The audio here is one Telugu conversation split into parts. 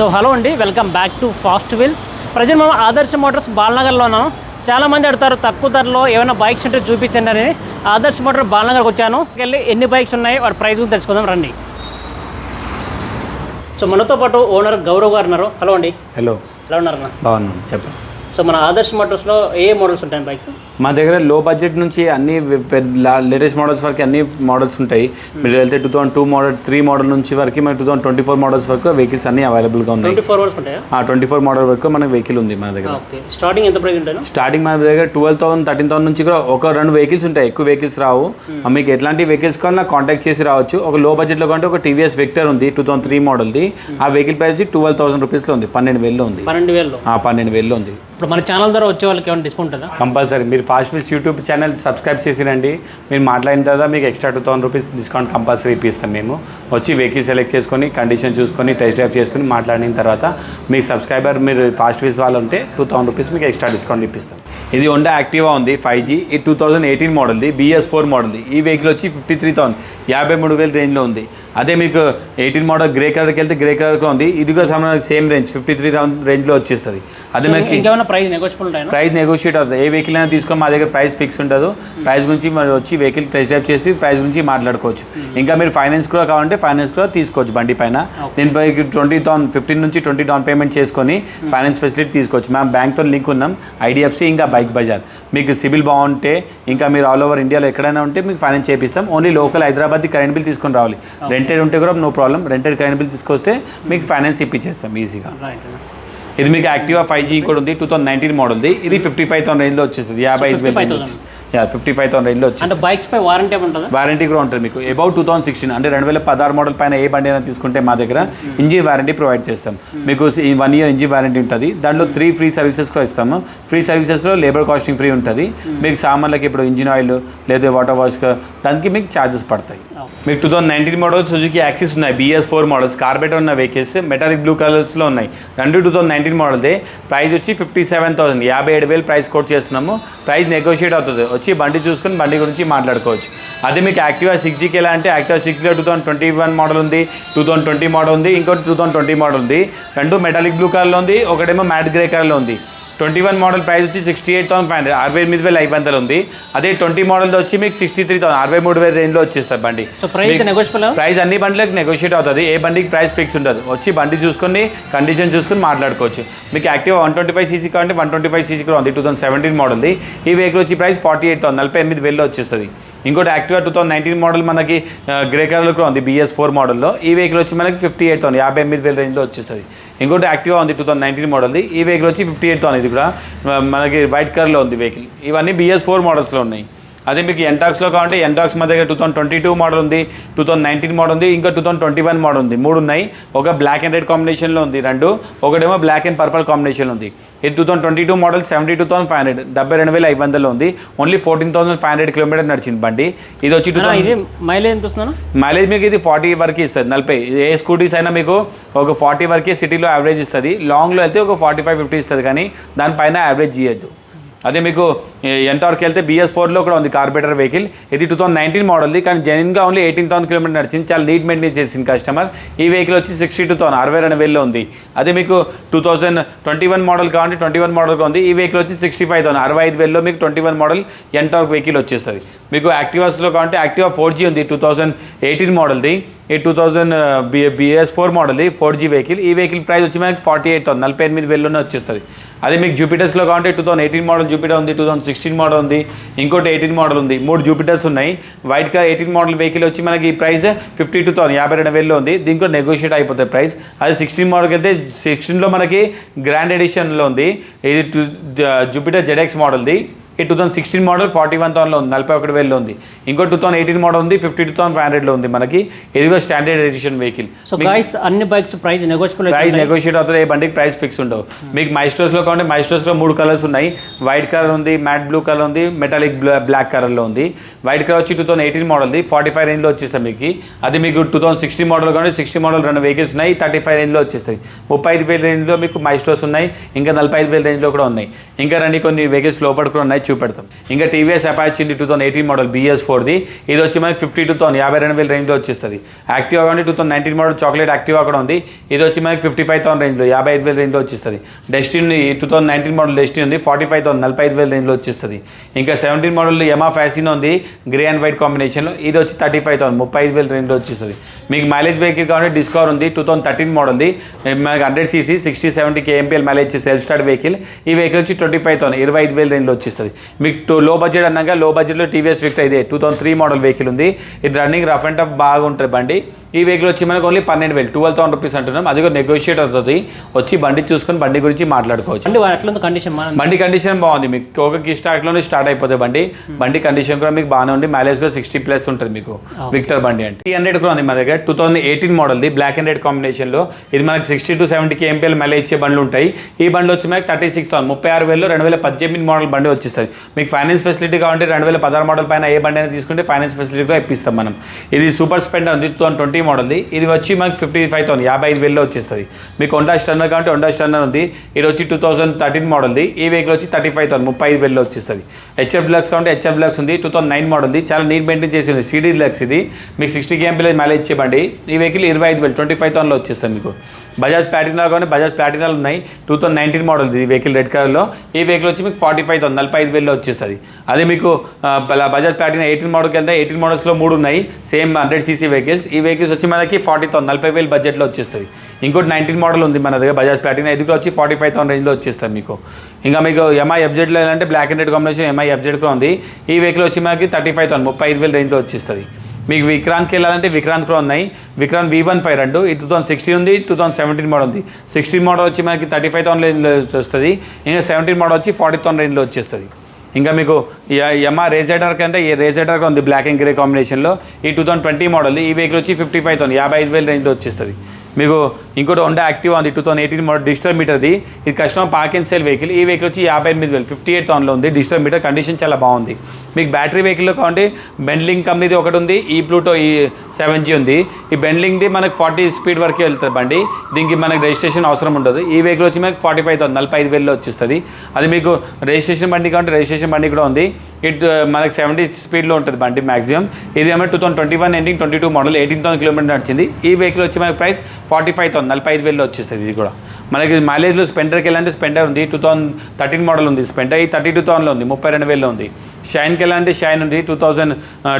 సో హలో అండి welcome back to Fast Wheels. Present మనం ఆదర్శ మోటార్స్ బాలనగర్లో ఉన్నాం చాలామంది అడుగుతారు తక్కువ ధరలో ఏమైనా బైక్స్ ఉంటే చూపించండి అని. ఆదర్శ మోటార్ బాలనగర్కి వచ్చాను. వెళ్ళి ఎన్ని బైక్స్ ఉన్నాయి వాటి ప్రైస్ గురించి తెలుసుకుందాం రండి. సో మనతో పాటు ఓనర్ గౌరవ్ గారు ఉన్నారు. హలో అండి. హలో. ఎలా ఉన్నారు బాగున్నాను చెప్పండి. సో మన ఆదర్శ మోటార్స్లో ఏ మోడల్స్ ఉంటాయి బైక్స్? మా దగ్గర లో బడ్జెట్ నుంచి అన్ని లేటెస్ట్ మోడల్స్ వరకు అన్ని మోడల్స్ ఉంటాయి. మీరు వెళ్తే two thousand two model three model నుంచి వరకు మనకి two thousand twenty four models వరకు వెహికల్స్ అన్ని అవైలబుల్గా ఉన్నాయి. ట్వంటీ ఫోర్ మోడల్ వరకు మనకి వెహికల్ ఉంది మన దగ్గర. స్టార్టింగ్ ఎంత ప్రైస్ స్టార్టింగ్ మన దగ్గర ట్వెల్వ్ థౌసండ్ థర్టీన్ థౌసండ్ నుంచి కూడా ఒక రెండు వెహికల్స్ ఉంటాయి. ఎక్కువ వెహికల్స్ రావు. మీకు ఎట్లాంటి వెహికల్స్ కావాలన్నా కాంటాక్ట్ చేసి రావచ్చు. ఒక లో బడ్జెట్లో కంటే ఒక టీవీఎస్ వెక్టర్ ఉంది టూ థౌసండ్ త్రీ మోడల్ది ఆ వెహికల్ ప్రైస్ ట్వెల్వ్ థౌసండ్ రూపీస్లో ఉంది పన్నెండు వేల్లో ఉంది. పన్నెండు వేలు పన్నెండు వేల్లో ఉంది. ఇప్పుడు మన ఛానల్ ద్వారా వచ్చే వాళ్ళకి ఏమైనా డిస్కౌంట్ కంపల్సరీ మీరు fast fills YouTube channel subscribe చేసిరండి మీరు మాట్లాడిన తర్వాత మీకు extra two thousand rupees discount compulsory ఇప్పిస్తాం మేము. వచ్చి వెహికల్ సెలెక్ట్ చేసుకొని కండిషన్ చూసుకొని టెస్ట్ డ్రైవ్ చేసుకొని మాట్లాడిన తర్వాత మీ సబ్స్క్రైబర్ మీరు ఫాస్ట్ ఫిల్స్ వాళ్ళు ఉంటే టూ థౌసండ్ రూపీస్ మీకు ఎక్స్ట్రా డిస్కౌంట్ ఇప్పిస్తాం. ఇది హోండా యాక్టివా ఉంది ఫైవ్ జీ. ఈ టూ థౌసండ్ ఎయిటీన్ మోడల్ది బిఎస్ ఫోర్ మోడల్ది. ఈ వెహికల్ వచ్చి ఫిఫ్టీ త్రీ థౌసండ్ యాభై మూడు వేల రేంజ్లో ఉంది. అదే మీకు ఎయిటీన్ మోడల్ గ్రే కలర్కి వెళ్తే గ్రే కలర్లో ఉంది. ఇది కూడా సమాన సేమ్ రేంజ్ ఫిఫ్టీ త్రీ రేంజ్లో వచ్చేస్తుంది. అదే మనకి ప్రైస్ నెగోషియబుల్ ఉంటాయా? ప్రైస్ నెగోషియేట్ అవుతుంది. ఏ వెహికల్ అయినా తీసుకొని మా దగ్గర ప్రైస్ ఫిక్స్ ఉండదు. ప్రైస్ గురించి మరి వచ్చి వెహికల్ టెస్ట్ డ్రైవ్ చేసి ప్రైస్ గురించి మాట్లాడుకోవచ్చు. ఇంకా మీరు ఫైనాన్స్ కూడా కావాలంటే ఫైనాన్స్ కూడా తీసుకోవచ్చు బండి పైన. దీనిపై ట్వంటీ థౌసండ్ ఫిఫ్టీన్ నుంచి ట్వంటీ డౌన్ పేమెంట్ చేసుకొని ఫైనాన్స్ ఫెసిలిటీ తీసుకోవచ్చు. మేము బ్యాంక్తో లింక్ ఉన్నాం. ఐడిఎఫ్సి ఇంకా బైక్ బజార్ మీకు సిబిల్ బాగుంటే ఇంకా మీరు ఆల్ ఓవర్ ఇండియాలో ఎక్కడైనా ఉంటే మీకు ఫైనాన్స్ చేపిస్తాం. ఓన్లీ లోకల్ హైదరాబాద్ది కరెంట్ బిల్ తీసుకొని రావాలి. రెంటెడ్ ఉంటే కూడా no problem rented current bill తీసుకొస్తే మీకు ఫైనాన్స్ ఇప్పించేస్తాం ఈజీగా ఇది మీకు యాక్టివా ఫైవ్ జీ కూడా ఉంది టూ థౌసండ్ నైన్టీన్ మోడల్ది ఇది ఫిఫ్టీ ఫైవ్ థౌసండ్ రేంజ్లో వచ్చేస్తుంది యాభై ఐదు వేల 55,000. యా ఫిఫ్టీ ఫైవ్ థౌసండ్ రేంజ్లో వచ్చేస్తుంది అంటే బైక్స్ పై వారంటీ ఉంటుందా? వారంటీ కూడా ఉంటుంది మీకు. అబౌట్ టూ థౌసండ్ సిక్స్టీన్ అంటే రెండు వేల పదహారు మోడల్ పైన ఏ బండి అయినా తీసుకుంటే మా దగ్గర ఇంజిన్ వారంటీ ప్రొవైడ్ చేస్తాం. మీకు వన్ ఇయర్ ఇంజిన్ వారంటీ ఉంటుంది. దాంట్లో త్రీ ఫ్రీ సర్వీసెస్ కూడా ఇస్తాము. ఫ్రీ సర్వీసెస్లో లేబర్ కాస్టింగ్ ఫ్రీ ఉంటుంది. మీకు సామాన్లకి ఇప్పుడు ఇంజిన్ ఆయిల్ లేదా వాటర్ వాష్ దానికి మీకు ఛార్జెస్ పడతాయి. మీకు two thousand nineteen model Suzuki Access ఉన్నాయి బిఎస్ ఫోర్ మోడల్స్ కార్బెట్ ఉన్న వెహికల్స్ మెటాలిక్ బ్లూ కలర్స్లో ఉన్నాయి. రెండు టూ థౌసండ్ నైన్టీన్ మోడల్దే ప్రైస్ వచ్చి ఫిఫ్టీ సెవెన్ థౌసండ్ యాభై ఏడు వేలు ప్రైస్ కోట్ చేస్తున్నాము. ప్రైస్ నెగోషియేట్ అవుతుంది. వచ్చి బండి చూసుకొని బండి గురించి మాట్లాడుకోవచ్చు. అదే మీకు యాక్టివా సిక్స్ జీకి ఎలా అంటే యాక్టివా సిక్స్లో two thousand twenty one model ఉంది టూ థౌసండ్ ట్వంటీ మోడల్ ఉంది ఇంకోటి టూ థౌసండ్ ట్వంటీ మోడల్ ఉంది. రెండు మెటాలిక్ బ్లూ కలర్లో ఉంది ఒకటేమో మ్యాట్ గ్రే కలర్లో ఉంది. ట్వంటీ వన్ మోడల్ ప్రైస్ వచ్చి sixty eight thousand five hundred. అరవై ఎనిమిది వేల ఐదు వందలు ఉంది. అదే ట్వంటీ మోడల్ వచ్చి మీకు సిక్స్టీ త్రీ థౌసండ్. అరవై మూడు వేల రేంజ్లో వచ్చేస్తుంది బండి. సో ప్రైస్ అన్ని బండ్లకు నెగోషియేట్ అవుతుంది. ఏ బండికి ప్రైస్ ఫిక్స్ ఉండదు. వచ్చి బండి చూసుకొని కండిషన్ చూసుకొని మాట్లాడుకోవచ్చు. మీకు active one twenty five CC కావాలంటే వన్ ట్వంటీ ఫైవ్ సీసీ కూడా ఉంది. టూ థౌసండ్ సెవెంటీన్ మోడల్ది. ఈ వెహికల్ వచ్చి ప్రైస్ ఫార్టీ ఎయిట్ థౌసండ్. నలభై ఎనిమిది వేలలో వచ్చేస్తుంది. ఇంకోటి Activa two thousand nineteen model మనకి గ్రే కలర్లో కూడా ఉంది బిఎస్ ఫోర్ మోడల్లో. ఈ వెహికల్ వచ్చి మనకి ఫిఫ్టీ ఎయిట్ థౌసండ్ యాభై ఎనిమిది వేల రేంజ్లో వచ్చేస్తుంది. ఇంకోటి యాక్టివా ఉంది టూ థౌసండ్ నైన్టీన్ మోడల్ది ఈ వెహికల్ వచ్చి ఫిఫ్టీ ఎయిట్ థౌసండ్ ఇది కూడా. మనకి వైట్ కలర్లో ఉంది వెహికల్ ఇవన్నీ బిఎస్ ఫోర్ మోడల్స్లో ఉన్నాయి. అదే మీకు ఎంటాక్స్లో కావాలంటే ఎంటాక్స్ మా దగ్గర two thousand twenty two model ఉంది టూ థౌసండ్ నైన్టీన్ మోడల్ ఉంది ఇంకా two thousand twenty one model ఉంది. మూడు ఉన్నాయి. ఒక బ్లాక్ అండ్ రెడ్ కాంబినేషన్లో ఉంది రెండు. ఒకటేమో బ్లాక్ అండ్ పర్పల్ కాంబినేషన్లో ఉంది. ఇది two thousand twenty two model seventy two thousand five hundred డెబ్బై రెండు వేల ఐదు వందలు ఉంది. Only fourteen thousand five hundred kilometer నడిచింది బండి. ఇది వచ్చి టూ మైలేజ్ ఎంత మైలేజ్ మీకు ఇది ఫార్టీ వరకు ఇస్తుంది నలభై. ఏ స్కూటీస్ అయినా మీకు ఒక ఫార్టీ వరకే సిటీలో యావరేజ్ ఇస్తుంది. లాంగ్లో వెళ్తే ఒక ఫార్టీ ఫైవ్ ఫిఫ్టీ ఇస్తుంది కానీ దానిపైన యావరేజ్ చేయొద్దు అదే మీకు ఎంతవరకు వెళ్తే బిఎస్ ఫోర్లో కూడా ఉంది కార్బేటర్ వెహికల్ ఇది టూ థౌసండ్ నైన్టీన్ మోడల్ది కానీ జెన్యున్గా ఓన్లీ ఎయిటీన్ థౌసండ్ కిలోమీటర్ నడిచింది. చాలా నీట్ మెయింటైన్ చేసింది కస్టమర్ ఈ వెహికల్ వచ్చి సిక్స్టీ టూ థౌసండ్ అరవై రెండు వేలలో ఉంది. అదే మీకు two thousand twenty one model కావాలంటే ట్వంటీ వన్ మోడల్గా ఉంది. ఈ వెహికల్ వచ్చి సిక్స్టీ ఫైవ్ థౌసండ్ అరవై ఐదు వేలలో మీకు twenty one model Ntorq vehicle వచ్చేస్తుంది. మీకు యాక్టివాస్లో కావాలంటే యాక్టివా ఫోర్ జీ ఉంది టూ థౌసండ్ ఎయిటీన్ మోడల్ది ఈ two thousand B BS four model four G vehicle ఈ వెహికల్ ప్రైస్ వచ్చి మనకి ఫార్టీ ఎయిట్ థౌసండ్ నలభై ఎనిమిది వేలలోనే వచ్చేస్తుంది. అదే మీకు జూపిటర్స్లో కావాలంటే two thousand eighteen model Jupiter ఉంది టూ థౌసండ్ సిక్స్టీన్ మోడల్ ఉంది ఇంకోటి ఎయిటీన్ మోడల్ ఉంది. మూడు జూపిటర్స్ ఉన్నాయి. White colour eighteen model vehicle వచ్చి మనకి ప్రైస్ ఫిఫ్టీ టూ థౌసండ్ యాభై రెండు వేలలో ఉంది. దీనికి నెగోషియేట్ అయిపోతుంది ప్రైస్ అదే సిక్స్టీన్ మోడల్కి వెళ్తే సిక్స్టీన్లో మనకి గ్రాండ్ ఎడిషన్లో ఉంది. ఇది జూపిటర్ జెడెక్స్ మోడల్ది ఈ two thousand sixteen model forty one థౌసండ్లో ఉంది నలభై ఒకటి వేలలో ఉంది. ఇంకో టూ థౌసండ్ ఎయిటీన్ మోడల్ ఉంది ఫిఫ్టీ టూ థౌసండ్ ఫైవ్ హండ్రెడ్లో ఉంది మనకి. ఇది కూడా స్టాండర్డ్ ఎడిషన్ వెహికల్ అన్ని bikes price negotiable price negotiate అవుతుంది ఏ బండికి ప్రైస్ ఫిక్స్ ఉండవు. మీకు మై స్టోర్స్లో కావాలంటే మై స్టోర్స్లో మూడు కలర్స్ ఉన్నాయి. వైట్ కలర్ ఉంది మ్యాట్ బ్లూ కలర్ ఉంది మెటాలిక్ బ్లాక్ కలర్లో ఉంది. వైట్ కలర్ వచ్చి టూ థౌసండ్ ఎయిటీన్ మోడల్ది ఫార్టీ ఫైవ్ రేంజ్లో వచ్చేస్తాయి మీకు. అది మీకు టూ థౌసండ్ సిక్స్టీ మోడల్ కానీ సిక్స్టీ మోడల్ రెండు వెహికల్స్ ఉన్నాయి థర్టీ ఫైవ్ రేంజ్లో వచ్చేస్తాయి. ముప్పై ఐదు వేల రేంజ్లో మీకు మై స్టోర్స్ ఉన్నాయి ఇంకా నలభై ఐదు వేల రేంజ్లో కూడా ఉన్నాయి. ఇంకా రండి కొన్ని వెహికల్స్ లోపల కూడా ఉన్నాయి. చూపెడతాం. ఇంకా TVS Apache two thousand eighteen model BS ఫోర్ది ఇది వచ్చి మనకి ఫిఫ్టీ టూ థౌసండ్ యాభై రెండు వేల రేంజ్లో వచ్చేస్తుంది. యాక్టివా కానీ two thousand nineteen model chocolate Activa కూడా ఉంది. ఇది వచ్చి మనకి ఫిఫ్టీ ఫైవ్ థౌసండ్ రేంజ్లో యాభై ఐదు వేల రేంజ్లో వచ్చేస్తుంది. Destini two thousand nineteen model Destini ఉంది ఫార్టీ ఫైవ్ థౌసండ్ నలభై ఐదు వేల రేంజ్లో వచ్చేస్తుంది. ఇంకా సెవెంటీన్ మోడల్ ఎమా ఫ్యాసిన్ ఉంది గ్రే అండ్ వైట్ కాంబినేషన్లో ఇది వచ్చి థర్టీ ఫైవ్ థౌసండ్ ముప్పై ఐదు వేల రేంజ్లో వచ్చేస్తుంది. మీకు మైలేజ్ వెహికల్ కావాలంటే డిస్కవర్ ఉంది టూ థౌసండ్ థర్టీన్ మోడల్ది మనకి hundred CC sixty seventy KMPL mileage self start vehicle ఈ వెహికల్ వచ్చి ట్వంటీ ఫైవ్ థౌసండ్ ఇరవై ఐదు వేల రేంజ్లో వచ్చేస్తుంది. మీకు టూ లో బడ్జెట్ అన్నాక లో బడ్జెట్లో టీవీఎస్ విక్టర్ ఇదే two thousand three model vehicle ఉంది. ఇది రన్నింగ్ రఫ్ అండ్ టఫ్ బాగా ఉంటుంది బండి. ఈ వెహికల్ వచ్చి మనకు ఓన్లీ పన్నెండు వేలు ట్వెల్వ్ థౌసండ్ రూపీస్ అంటున్నాం. అది కూడా నెగోషియేట్ అవుతుంది వచ్చి బండి చూసుకొని బండి గురించి మాట్లాడుకోవచ్చు. కండిషన్ బండి కండిషన్ బాగుంది. మీకు ఒక కి స్టార్ట్లోనే స్టార్ట్ అయిపోతుంది బండి. బండి కండిషన్ కూడా మీకు బాగానే ఉంది. మైలేజ్ కూడా సిక్స్టీ ప్లస్ ఉంటుంది మీకు. విక్టర్ బండి అంటే. టీ హండ్రెడ్ కూడా ఉంది మన దగ్గర. టూ థౌసండ్ ఎయిటీన్ మోడల్ది బ్లాక్ అండ్ రెడ్ కాంబినేషన్లో ఇది మనకి సిక్స్టీ టు సెవెంటీకి ఎంపీఎల్ మైలేజ్ ఇచ్చే బండ్లు ఉంటాయి. ఈ బండ్లు వచ్చి మనకి థర్టీ సిక్స్ థౌసండ్ ముప్పై ఆరు వేలు రెండు వేల పద్దెనిమిది మోడల్ బండి వచ్చేస్తుంది. మీకు ఫైనాన్స్ ఫెసిలిటీ కావాలంటే రెండు వేల పదహారు మోడల్ పైన ఏ బండి అయినా తీసుకుంటే ఫైనాన్స్ ఫెసిలిటీ కూడా ఇప్పిస్తాం మనం. ఇది సూపర్ స్పెండర్ ఉంది టూ థౌసండ్ ట్వంటీ మోడల్ది ఇది వచ్చి మనకి ఫిఫ్టీ ఫైవ్ థౌసండ్ యాభై ఐదు వేలలో వచ్చేస్తుంది. మీకు హోండా స్టర్నర్ కాబట్టి హోండా స్టర్నర్ ఉంది. ఇది వచ్చి టూ థౌసండ్ థర్టీన్ మోడల్ది ఈ వెహికల్ వచ్చి థర్టీ ఫైవ్ థౌసండ్ ముప్పై ఐదు వేలలో వచ్చేస్తుంది. హెచ్ఎఫ్ డిలక్స్ కాబట్టి హెచ్ఎఫ్ డిలక్స్ ఉంది. టూ థౌసండ్ నైన్ మోడల్ది చాలా నీట్ మెయింటైన్ చేసి ఉంది. సిడీ డిలక్స్ ఇది. మీకు సిక్స్టీ కేఎంపీలో మైలేజ్ అండి ఈ వెహికల్ ఇరవై ఐదు వేలు ట్వంటీ ఫైవ్ థౌసండ్లో వచ్చేస్తాయి మీకు. బజాజ్ ప్లాటినా కానీ బజాజ్ ప్లాటినాలు ఉన్నాయి. టూ థౌసండ్ నైన్టీన్ మోడల్ ఈ వెహికల్ రెడ్ కలర్లో. ఈ వెహికల్ వచ్చి మీకు ఫార్టీ ఫైవ్ థౌసండ్ నలభై ఐదు వేలలో వచ్చేస్తుంది. అదే మీకు బజాజ్ ప్లాటినా ఎయిటీన్ మోడల్కి వెళ్తే ఎయిటీన్ మోడల్స్లో మూడు ఉన్నాయి. Same hundred CC vehicles. ఈ వెహికల్స్ వచ్చి మనకి ఫార్టీ థౌసండ్ నలభై వేలు బడ్జెట్లో వచ్చేస్తుంది. ఇంకోటి నైన్టీన్ మోడల్ ఉంది మన దగ్గర బజాజ్ ప్లాటినా. ఇది కూడా వచ్చి ఫార్టీ ఫైవ్ థౌసండ్ రేంజ్లో వచ్చేస్తుంది మీకు. ఇంకా మీకు ఎంఐ ఎఫ్జెడ్లో అంటే black and red combination MI FZ కూడా ఉంది. ఈ వెహికల్ వచ్చి మనకి థర్టీ ఫైవ్ థౌసండ్ ముప్పై ఐదు వేల రేంజ్లో వచ్చేస్తుంది. మీకు విక్రాంత్కి వెళ్ళాలంటే విక్రాంత్ కూడా ఉన్నాయి. విక్రాంత్ వి వన్ ఫైవ్ రెండు ఈ టూ థౌసండ్ సిక్స్టీన్ ఉంది టూ థౌసండ్ సెవెంటీన్ మోడల్ ఉంది. సిక్స్టీన్ మోడల్ వచ్చి మనకి థర్టీ ఫైవ్ థౌసండ్ రేంజ్లో వస్తుంది. ఇంకా సెవెంటీన్ మోడల్ వచ్చి ఫార్టీ థౌసండ్ రేంజ్లో వచ్చేస్తుంది. ఇంకా మీకు యమా రేజైడర్ కంటే ఈ రేజైడర్ ఉంది బ్లాక్ అండ్ గ్రే కాంబినేషన్లో ఈ టూ థౌసండ్ ట్వంటీ మోడల్ ఈ వెహికల్ వచ్చి ఫిఫ్టీ ఫైవ్ థౌసండ్ యాభై ఐదు వేల రేంజ్లో వచ్చేస్తుంది. మీకు ఇంకోటి ఉండే యాక్టివ్ ఉంది two thousand eighteen model digital మీటర్ది ఇది customer park and sale vehicle ఈ వెహికల్ వచ్చి యాభై ఎనిమిది వేలు ఫిఫ్టీ ఎయిట్ థౌసండ్లో ఉంది. డిజిటల్ మీటర్ కండిషన్ చాలా బాగుంది. మీకు బ్యాటరీ వెహికల్లో కావండి బెండ్లింగ్ కంపెనీది ఒకటి ఉంది. ఈ ప్లూటో ఈ సెవెన్ జీ ఉంది. ఈ బెండ్లింగ్ది మనకు ఫార్టీ స్పీడ్ వరకే వెళ్తుంది బండి. దీనికి మనకి రిజిస్ట్రేషన్ అవసరం ఉండదు. ఈ వెహికల్ వచ్చి మనకి ఫార్టీ ఫైవ్ థౌసండ్ నలభై ఐదు వేలలో వచ్చేస్తుంది. అది మీకు రిజిస్ట్రేషన్ బండి కాబట్టి రిజిస్ట్రేషన్ బండి కూడా ఉంది. ఇట్ మనకి సెవెంటీ స్పీడ్లో ఉంటుంది బండి మాక్సిమం ఇది ఏమో two thousand twenty one ending twenty two model eighteen thousand kilometer నడిచింది. ఈ వెహికల్ వచ్చి మనకి ప్రైస్ ఫార్టీ ఫైవ్ థౌసండ్ నలభై ఐదు వేలలో వచ్చేస్తుంది ఇది కూడా. మనకి మైలేజ్లో స్పెండర్కి వెళ్ళాలంటే స్పెండర్ ఉంది? టూ థౌసండ్ థర్టీన్ మోడల్ ఉంది. స్పెండర్ ఈ థర్టీ టూ థౌసండ్లో ఉంది. ముప్పై రెండు వేలలో ఉంది. షైన్కి వెళ్ళాలంటే షైన్ ఉంది? Two thousand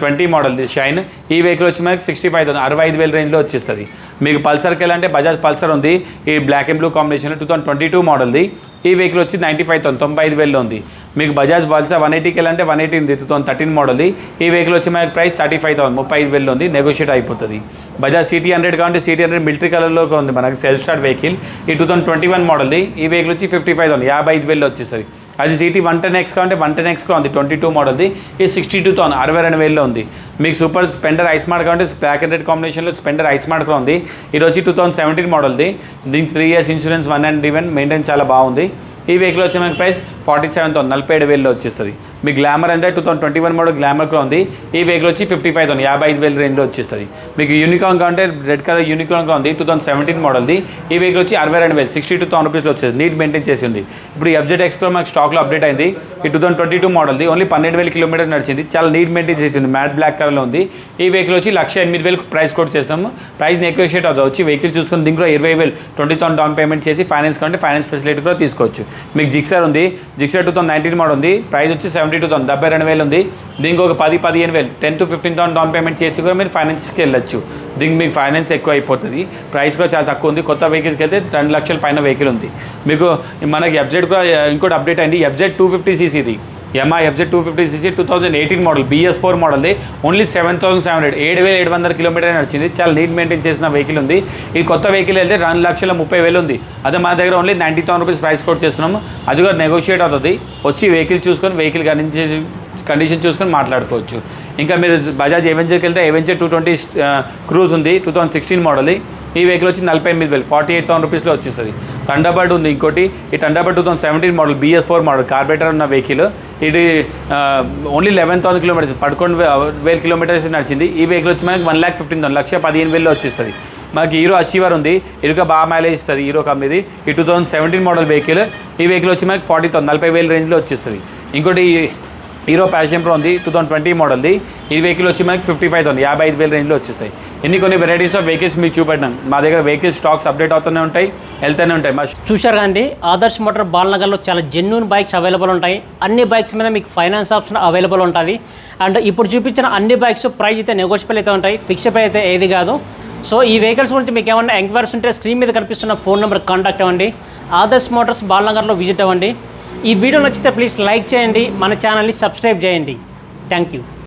twenty model Shine. ఈ వెహికల్ వచ్చి మనకి సిక్స్టీ ఫైవ్ థౌసండ్ అరవై ఐదు వేల రేంజ్లో వచ్చేస్తుంది. మీకు పల్సర్కి వెళ్ళాలంటే బజాజ్ పల్సర్ ఉంది? ఈ బ్లాక్ అండ్ బ్లూ కాంబినేషన్లో టూ థౌసండ్ ట్వంటీ టూ మోడల్ది ఈ వెహికల్ వచ్చి నైంటీ ఫైవ్ థౌసండ్ తొంభై ఐదు వేలలో ఉంది. మీకు బజాజ్ పల్సర్ వన్ ఎయిటీకి వెళ్ళాలంటే వన్ ఎయిటీ ఉంది? టూ థౌసండ్ థర్టీన్ మోడల్ది ఈ వెహికల్ వచ్చి మనకి ప్రైస్ థర్టీ ఫైవ్ థౌసండ్ ముప్పై ఐదు వేలలో ఉంది. నెగోషియేట్ అయిపోతుంది. బజాజ్ సిటీ హండ్రెడ్ కావాలంటే సిటీ హండ్రెడ్ మిలిటరీ కలర్లో ఉంది. మనకి సెల్ఫ్ స్టార్ట్ వెహికల్ ఈ టూ థౌసండ్ ట్వంటీ వన్ మోడల్ది ఈ వెహికల్ వచ్చి ఫిఫ్టీ ఫైవ్ థౌసండ్ యాభై ఐదు వేలలో వచ్చేస్తుంది. అది సిటీ వన్ టెన్ ఎక్స్ కావాలంటే వన్ టెన్ ఎక్స్ కూడా ఉంది. ట్వంటీ టూ మోడల్ది ఇది సిక్స్టీ టూ థౌసండ్ అరవై రెండు వేలలో ఉంది. మీకు సూపర్ స్పెండర్ ఐస్ మార్క్ కావాలంటే బ్లాక్ అండ్ రెడ్ కాంబినేషన్లో స్పెండర్ ఐస్ మార్ట్ ఉంది. ఇది వచ్చి టూ థౌసండ్ సెవెంటీన్ మోడల్ది దీనికి three years insurance one and even maintain చాలా బాగుంది. ఈ వెహికల్ వచ్చి మనకి ప్రైస్ ఫార్టీ సెవెన్ థౌసండ్ నలభై ఏడు వేలలో వచ్చేస్తుంది. మీ గ్లామర్ అంటే two thousand twenty one model Glamour కూడా ఉంది. ఈ వెహికల్ వచ్చి ఫిఫ్టీ ఫైవ్ థౌసండ్ యాభై ఐదు వేల రేంజ్లో వచ్చేస్తుంది. మీకు యూనికాన్ కావాలంటే రెడ్ కలర్ యూనికాన్ ఉంది టూ థౌసండ్ సెవెంటీన్ మోడల్ది ఈ వెహికల్ వచ్చి అరవై రెండు వేలు సిక్స్టీ టూ థౌసండ్ రూపీస్లో వచ్చేది నీట్ మెయింటైన్ చేసి ఉంది. ఇప్పుడు ఎఫ్జెడ్ ఎక్స్ప్లో మనకి స్టాక్లో అప్డేట్ అయింది. ఈ టూ థౌసండ్ ట్వంటీ టూ మోడల్ది ఓన్లీ పన్నెండు వేల కిలోమీటర్ నడిచింది. చాలా నీట్ మెయింటైన్ చేసింది మ్యాట్ బ్లాక్ కలర్లో ఉంది. ఈ వెహికల్ వచ్చి లక్ష ఎనిమిది వేలకు ప్రైస్ కోట్ చేస్తాము ప్రైస్ నెగోషియేట్ అవుతుంది. వచ్చి వెహికల్ చూసుకుని దీంట్లో ఇరవై వేలు ట్వంటీ థౌసండ్ డౌన్ పేమెంట్ చేసి ఫైనాన్స్ కంటే ఫైనాన్స్ ఫెసిలిటీ కూడా తీసుకోవచ్చు. మీకు జిక్సర్ ఉంది. Gixxer two thousand nineteen model ఉంది. ప్రైస్ వచ్చి సెవెంటీ టూ థౌసండ్ డెబ్బై రెండు వేలు ఉంది. దీనికి ఒక పది పదిహేను వేలు. Ten to fifteen thousand down payment చేసి కూడా మీరు ఫైనాన్స్కి వెళ్ళొచ్చు. దీనికి మీకు ఫైనాన్స్ ఎక్కువ అయిపోతుంది. ప్రైస్ కూడా చాలా తక్కువ ఉంది. కొత్త వెహికల్కి వెళ్తే రెండు లక్షల పైన వెహికల్ ఉంది. మీకు మనకి ఎఫ్జెడ్ కూడా ఇంకోటి అప్డేట్ అయింది. FZ two fifty సీసీది MI FZ two fifty CC two thousand eighteen model BS four మోడల్ది only seven thousand seven hundred ఏడు వేల ఏడు వందల కిలోమీటర్ నడిచింది. చాలా నీట్ మెయింటైన్ చేసిన వెహికల్ ఉంది. ఈ కొత్త వెహికల్ అయితే రెండు లక్షల ముప్పై వేలు ఉంది. అదే మన దగ్గర only ninety thousand rupees price quote చేస్తున్నాము. అది కూడా నెగోషియేట్ అవుతుంది. వచ్చి వెహికల్ చూసుకొని వెహికల్ కండిషన్ కండిషన్ చూసుకొని మాట్లాడుకోవచ్చు. ఇంకా మీరు బజాజ్ ఎవెంజర్కి వెళ్తే ఎవెంజర్ టూ ట్వంటీ క్రూజ్ ఉంది టూ థౌసండ్ సిక్స్టీన్ మోడల్ ఈ వెహికల్ వచ్చి నలభై ఎనిమిది వేలు ఫార్టీ ఎయిట్ థౌసండ్ రూపీస్లో వచ్చేస్తుంది. థండర్బర్డ్ ఉంది ఇంకోటి. ఈ Thunderbird two thousand seventeen model BS four model carburettor ఉన్న వెహికల్ ఇది ఓన్లీ లెవెన్ థౌసండ్ కిలోమీటర్స్ పదకొండు వేల కిలోమీటర్స్ నడిచింది. ఈ వెహికల్ వచ్చి మనకి one lakh fifteen thousand lakh పదిహేను వేలలో వచ్చేస్తుంది. మనకి హీరో అచీవర్ ఉంది. ఇరుక బాగా మైలేజ్ ఇస్తుంది హీరో కంపెనీది. ఈ two thousand seventeen model vehicle ఈ వెహికల్ వచ్చి మనకి ఫార్టీ థౌసండ్ నలభై వేల రేంజ్లో వచ్చేస్తుంది. ఇంకోటి హీరో ప్యాషన్ ప్రో ఉంది టూ థౌసండ్ ట్వంటీ మోడల్ది ఈ వెహికల్ వచ్చి మనకి ఫిఫ్టీ ఫైవ్ థౌసండ్ యాభై ఐదు వేల రేంజ్లో వచ్చేస్తాయి. ఎన్ని కొన్ని వెరైటీస్ ఆఫ్ వెహికల్స్ మీకు చూపెట్టాను. మా దగ్గర వెహికల్స్ స్టాక్స్ అప్డేట్ అవుతూనే ఉంటాయి వెళ్తూనే ఉంటాయి. మా చూశారు కానీ ఆదర్శ్ మోటార్ బాలనగర్లో చాలా జెన్యున్ బైక్స్ అవైలబుల్ ఉంటాయి. అన్ని బైక్స్ మీద మీకు ఫైనాన్స్ ఆప్షన్ అవైలబుల్ ఉంటుంది. అండ్ ఇప్పుడు చూపించిన అన్ని బైక్స్ ప్రైస్ అయితే నెగోషియబుల్ అయితే ఉంటాయి. ఫిక్స్డ్ ప్రైస్ అయితే ఏది కాదు. సో ఈ వెహికల్స్ గురించి మీకు ఏమైనా ఎంక్వైరీస్ ఉంటే స్క్రీన్ మీద కనిపిస్తున్న ఫోన్ నెంబర్ కాంటాక్ట్ అవ్వండి. ఆదర్శ్ మోటార్స్ బాలనగర్లో విజిట్ అవ్వండి. ఈ వీడియో నచ్చితే ప్లీజ్ లైక్ చేయండి మన ఛానల్ని సబ్స్క్రైబ్ చేయండి. Thank you